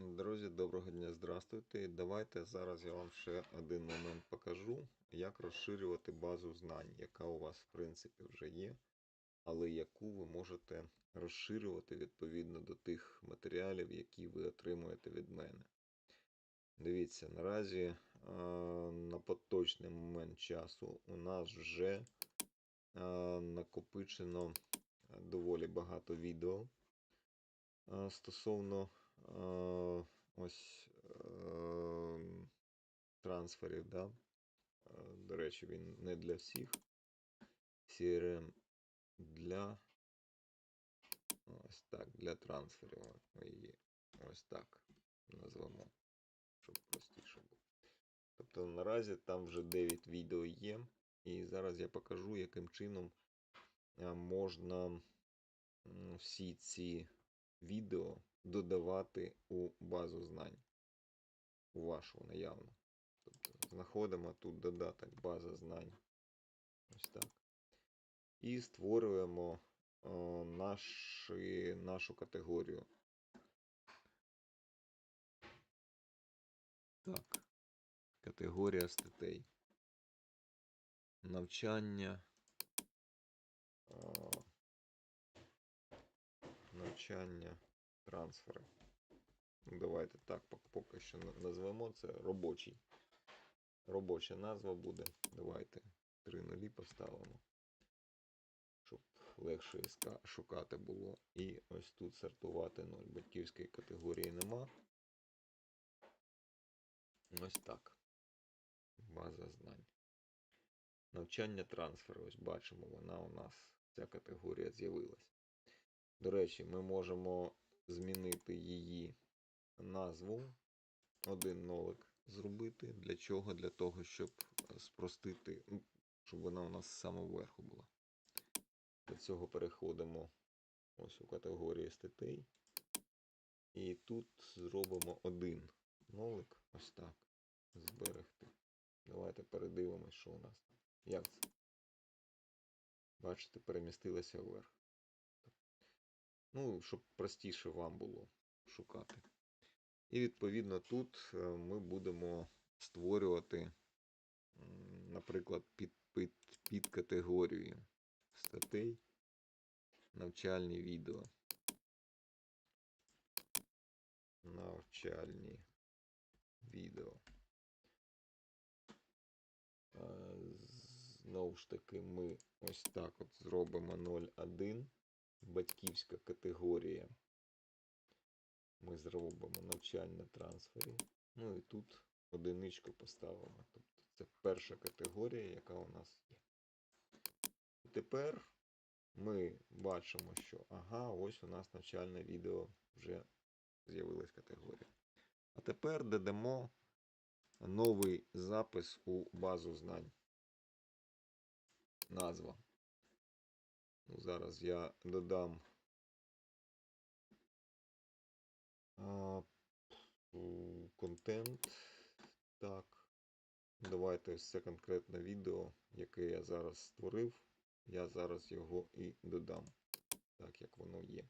Друзі, доброго дня, здравствуйте. Давайте зараз я вам ще один момент покажу, як розширювати базу знань, яка у вас в принципі вже є, але яку ви можете розширювати відповідно до тих матеріалів, які ви отримуєте від мене. Дивіться, наразі на поточний момент часу у нас вже накопичено доволі багато відео стосовно ось е, трансферів. Да? Е, До речі, він не для всіх. CRM для ось так, для трансферів. Ми її ось так назвемо, щоб простіше було. Тобто наразі там вже 9 відео є. І зараз я покажу, яким чином е, можна всі ці відео додавати у базу знань. У вашу наявну. Тобто знаходимо тут додаток база знань. Ось так. І створюємо е, наші, нашу категорію. Так. Категорія статей. Навчання. е, Навчання трансфери. Давайте так поки що назвемо це робочий. Робоча назва буде. Давайте три нулі поставимо. Щоб легше шукати було. І ось тут сортувати 0. Батьківської категорії нема. Ось так. База знань. Навчання трансферу. Ось бачимо, вона у нас, ця категорія з'явилась. До речі, ми можемо змінити її назву. Один нолик зробити. Для чого? Для того, щоб е, спростити, ну, щоб вона у нас з самого верху була. Для цього переходимо ось у категорії статей. І тут зробимо один нолик. Ось так. Зберегти. Давайте передивимось, що у нас. Як це? Бачите, перемістилося вверх. Ну, щоб простіше вам було шукати. І відповідно тут е, ми будемо створювати, наприклад, під, під, під категорію статей навчальні відео. Навчальні відео. Е, Знову ж таки, ми ось так от зробимо 0,1. Батьківська категорія. Ми зробимо навчання трансфері. Ну і тут одиничку поставимо. Тобто це перша категорія, яка у нас є. Тепер ми бачимо, що ага, ось у нас навчальне відео вже з'явилась категорія. А тепер додамо новий запис у базу знань. Назва. Ну, зараз я додам контент. Так. Давайте ось це конкретне відео, яке я зараз створив. Я зараз його і додам, так як воно є.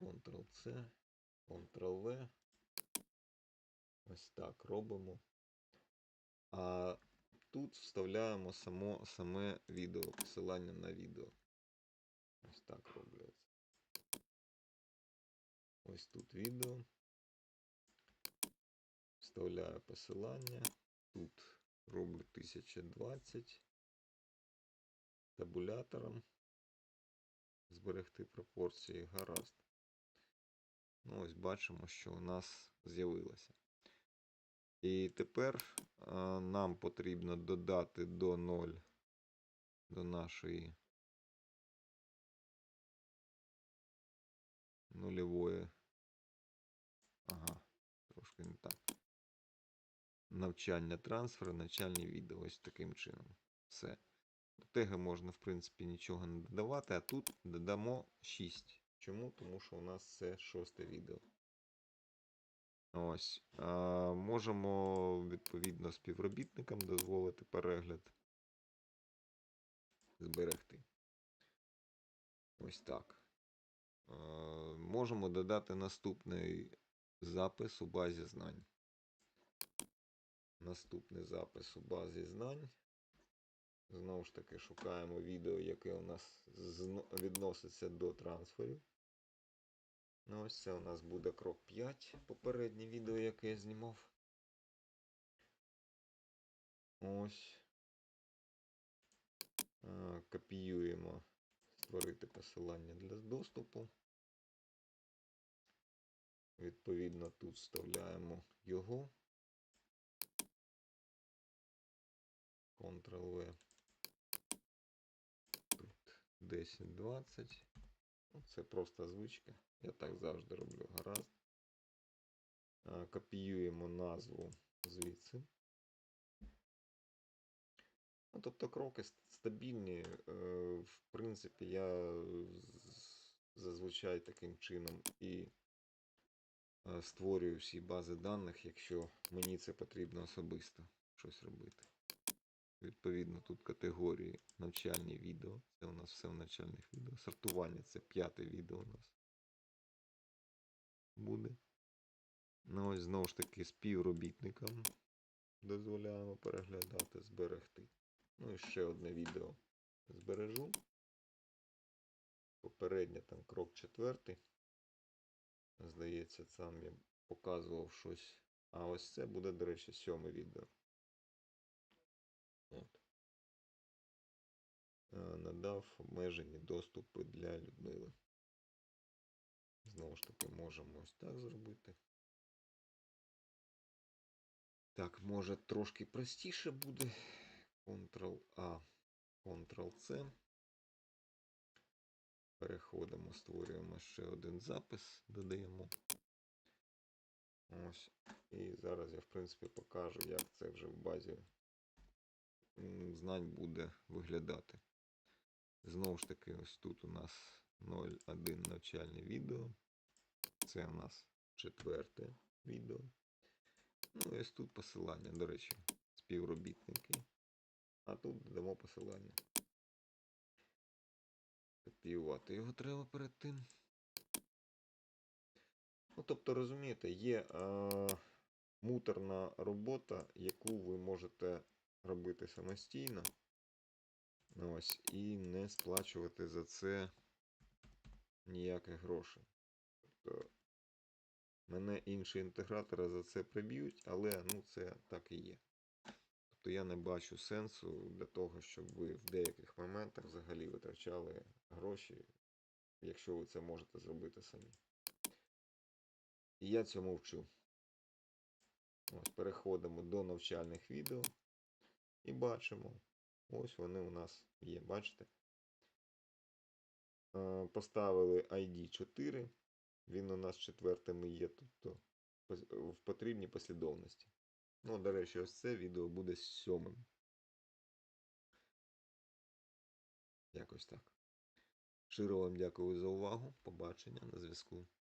Ctrl-C, Ctrl-V. Ось так робимо. А тут вставляємо само, саме відео, посилання на відео. Ось так робляється. Ось тут відео. Вставляю посилання. Тут роблю 1020 табулятором. Зберегти пропорції гаразд. Ну, ось бачимо, що у нас з'явилося. І тепер нам потрібно додати до 0 до нашої нульової. Ага, трошки не так. Навчання трансферу, навчальні відео. Ось таким чином. Все. До теги можна, в принципі, нічого не додавати, а тут додамо 6. Чому? Тому що у нас це шосте відео. Ось. А, можемо, відповідно, співробітникам дозволити перегляд. Зберегти. Ось так. можемо додати наступний запис у базі знань. Наступний запис у базі знань. Знову ж таки, шукаємо відео, яке у нас відноситься до трансферів. Ну, ось це у нас буде крок 5, попереднє відео, яке я знімав. Ось. Копіюємо створити посилання для доступу. Відповідно, тут вставляємо його. Ctrl-V. Тут 10-20. Ну, Це просто звичка. Я так завжди роблю. Гаразд. Копіюємо назву звідси. Ну, тобто кроки стабільні. Е, В принципі, я зазвичай таким чином і е, створюю всі бази даних, якщо мені це потрібно особисто щось робити. Відповідно, тут категорії навчальні відео. Це у нас все в навчальних відео. Сортування це п'яте відео у нас буде. Ну ось знову ж таки співробітникам дозволяємо переглядати, зберегти. Ну і ще одне відео збережу. Попереднє там крок четвертий. Здається, сам я показував щось. А ось це буде, до речі, сьоме відео. От. Надав обмежені доступи для Людмили. Знову ж таки, можемо ось так зробити. Так, може трошки простіше буде. Ctrl-A, Ctrl-C. Переходимо, створюємо ще один запис, додаємо. Ось. І зараз я, в принципі, покажу, як це вже в базі знань буде виглядати. Знову ж таки, ось тут у нас 0.1 навчальне відео. Це у нас четверте відео. Ну і ось тут посилання, до речі, співробітники. А тут додамо посилання. Копіювати його треба перед тим. Ну, тобто, розумієте, є е, муторна робота, яку ви можете робити самостійно. Ось, і не сплачувати за це ніяких грошей. Тобто, мене інші інтегратори за це приб'ють, але ну, це так і є. Тобто я не бачу сенсу для того, щоб ви в деяких моментах взагалі витрачали гроші, якщо ви це можете зробити самі. І я цьому вчу. Ось переходимо до навчальних відео і бачимо. Ось вони у нас є, бачите? Поставили ID 4. Він у нас четвертим є, тобто в потрібній послідовності. Ну, до речі, ось це відео буде сьомим. Якось так. Щиро вам дякую за увагу. Побачення на зв'язку.